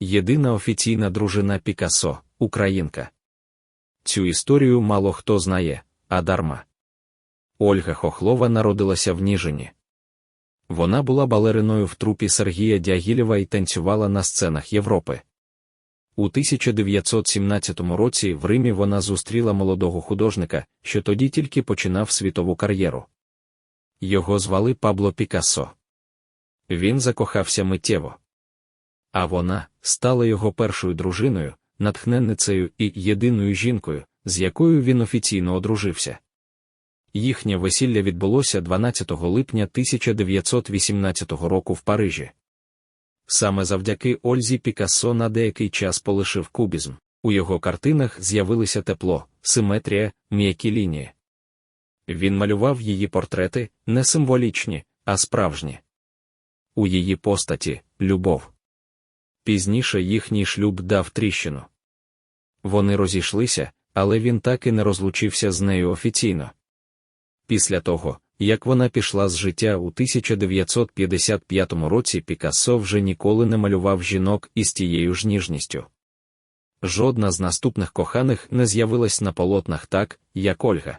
єдина офіційна дружина Пікассо, українка. Цю історію мало хто знає, а дарма. Ольга Хохлова народилася в Ніжині. Вона була балериною в трупі Сергія Дягілєва і танцювала на сценах Європи. У 1917 році в Римі вона зустріла молодого художника, що тоді тільки починав світову кар'єру. Його звали Пабло Пікассо. Він закохався миттєво. А вона стала його першою дружиною, натхненницею і єдиною жінкою, з якою він офіційно одружився. Їхнє весілля відбулося 12 липня 1918 року в Парижі. Саме завдяки Ользі Пікассо на деякий час полишив кубізм. У його картинах з'явилися тепло, симетрія, м'які лінії. Він малював її портрети не символічні, а справжні. У її постаті любов. Пізніше їхній шлюб дав тріщину. Вони розійшлися, але він так і не розлучився з нею офіційно. Після того, як вона пішла з життя у 1955 році, Пікассо вже ніколи не малював жінок із тією ж ніжністю. Жодна з наступних коханих не з'явилась на полотнах так, як Ольга.